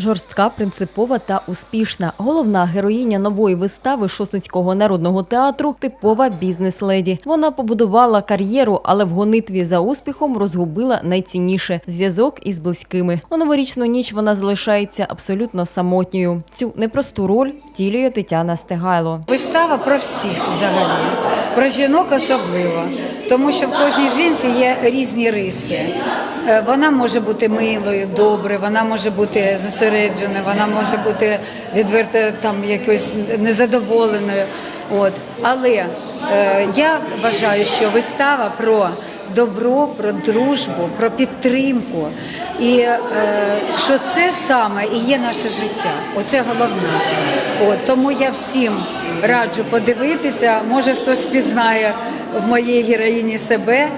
Жорстка, принципова та успішна. Головна героїня нової вистави Шосницького народного театру типова бізнес-леді. Вона побудувала кар'єру, але в гонитві за успіхом розгубила найцінніше зв'язок із близькими. У новорічну ніч вона залишається абсолютно самотньою. Цю непросту роль втілює Тетяна Стегайло. Вистава про всіх взагалі, про жінок особливо, тому що в кожній жінці є різні риси. Е, Вона може бути милою, доброю, вона може бути зосередженою, вона може бути відверто там якоюсь незадоволеною. От. Але е, я вважаю, що вистава про добро, про дружбу, про підтримку. І е, що це саме і є наше життя. Оце головне. От, тому я всім раджу подивитися. Може хтось впізнає в моїй героїні себе,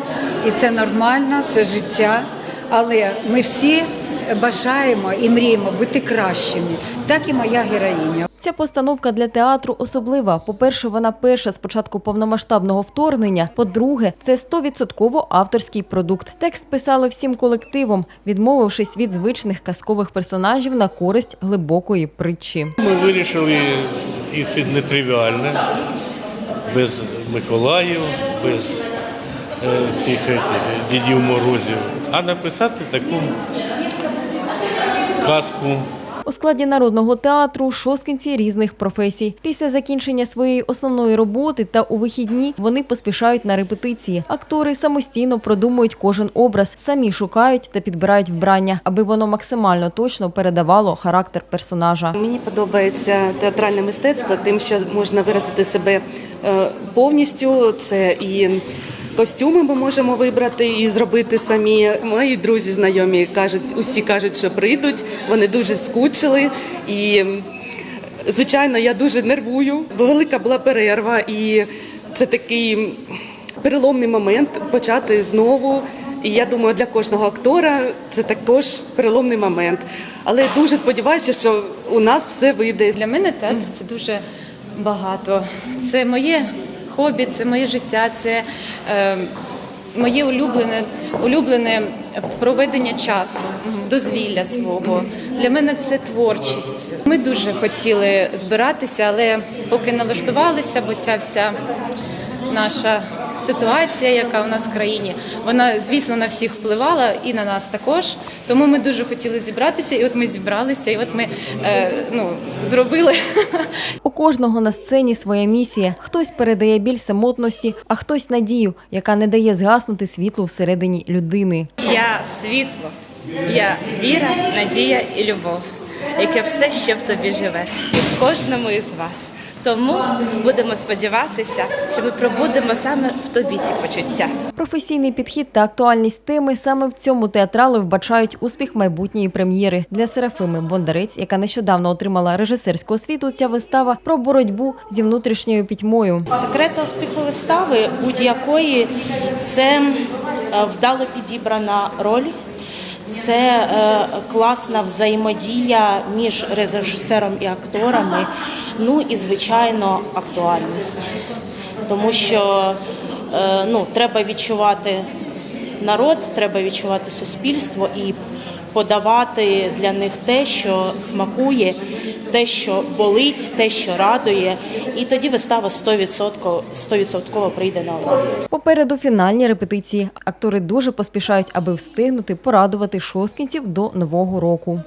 і це нормально, це життя. Але ми всі бажаємо і мріємо бути кращими. Так і моя героїня. Ця постановка для театру особлива. По-перше, вона перша з початку повномасштабного вторгнення. По-друге, це 100% авторський продукт. Текст писали всім колективом, відмовившись від звичних казкових персонажів на користь глибокої притчі. Ми вирішили йти нетривіальне, без Миколаїв, без е, цих дідів морозів, а написати таку казку. У складі народного театру шосткинці різних професій. Після закінчення своєї основної роботи та у вихідні вони поспішають на репетиції. Актори самостійно продумують кожен образ, самі шукають та підбирають вбрання, аби воно максимально точно передавало характер персонажа. Мені подобається театральне мистецтво, тим, що можна виразити себе е, повністю. Це і костюми ми можемо вибрати і зробити самі. Мої друзі знайомі кажуть, усі кажуть, що прийдуть. Вони дуже скучили і. Звичайно, я дуже нервую, велика була перерва, і це такий переломний момент почати знову. І я думаю, для кожного актора це також переломний момент. Але дуже сподіваюся, що у нас все вийде. Для мене театр це дуже багато. Це моє хобі, це моє життя, це е, моє улюблене, улюблене проведення часу, дозвілля свого. Для мене це творчість. Ми дуже хотіли збиратися, але поки налаштувалися, бо ця вся наша ситуація, яка у нас в країні, вона, звісно, на всіх впливала і на нас також. Тому ми дуже хотіли зібратися, і от ми зібралися, і от ми е, ну, зробили. У кожного на сцені своя місія. Хтось передає біль самотності, а хтось надію, яка не дає згаснути світлу всередині людини. Я світло, я віра, надія і любов, яке все ще в тобі живе, і в кожному із вас. Тому будемо сподіватися, що ми пробудемо саме в тобі ці почуття. Професійний підхід та актуальність теми саме в цьому театрали вбачають успіх майбутньої прем'єри. Для Серафими Бондарець, яка нещодавно отримала режисерську освіту, ця вистава про боротьбу зі внутрішньою пітьмою. Секрет успіху вистави будь-якої це е, вдало підібрана роль, це е, класна взаємодія між режисером і акторами. Ну і звичайно актуальність, тому що е, ну, треба відчувати народ, треба відчувати суспільство і подавати для них те, що смакує, те, що болить, те, що радує. І тоді вистава 100%, 100% прийде на увагу. Попереду фінальні репетиції. Актори дуже поспішають, аби встигнути порадувати шосткінців до нового року.